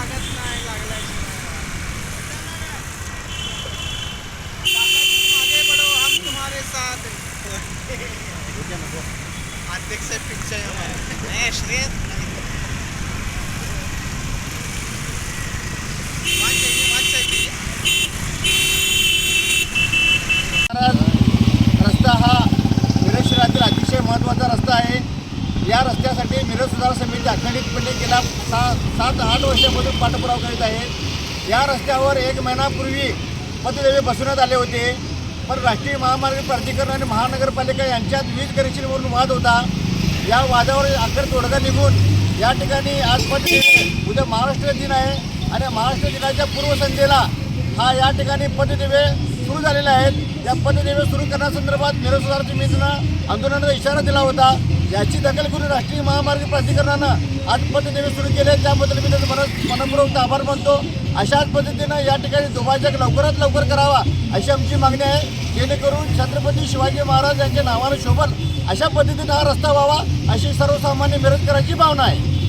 लागत नाही लागलाय मागे बडो हम तुम्हारे साथ अध्यक्ष पिक्चर हमारे. श्रेयस रस्ता हा विरेश्वरातील अतिशय महत्त्वाचा रस्ता आहे. या रस्ता करण्यासाठी मिरज सुधार समिती अखंडितपणे गेल्या सा सात आठ वर्षापासून पाठपुरावा करीत आहे. या रस्त्यावर एक महिनापूर्वी पथदेवे बसवण्यात आले होते. पण राष्ट्रीय महामार्ग प्राधिकरण आणि महानगरपालिका यांच्यात वीज कनेक्शनवरून वाद होता. या वादावर अखेर तोडगा निघून या ठिकाणी आज पथदेवे उद्या महाराष्ट्र दिन आहे आणि महाराष्ट्र दिनाच्या पूर्वसंध्येला हा या ठिकाणी पथदिवे सुरू झालेले आहेत या पथदिवे सुरू करण्यासंदर्भात निरसुधार सुधार समितीनं आंदोलनाचा इशारा दिला होता. याची दखल करून राष्ट्रीय महामार्ग प्राधिकरणानं आज पद्धतीने सुरू केले. त्याबद्दल मी त्याचा मनस मनपूर्वक आभार मानतो. अशाच पद्धतीनं या ठिकाणी दुभाजक लवकरात लवकर करावा अशी आमची मागणी आहे. जेणेकरून छत्रपती शिवाजी महाराज यांच्या नावानं शोभल अशा पद्धतीनं हा रस्ता व्हावा अशी सर्वसामान्य मिरजकरांची भावना आहे.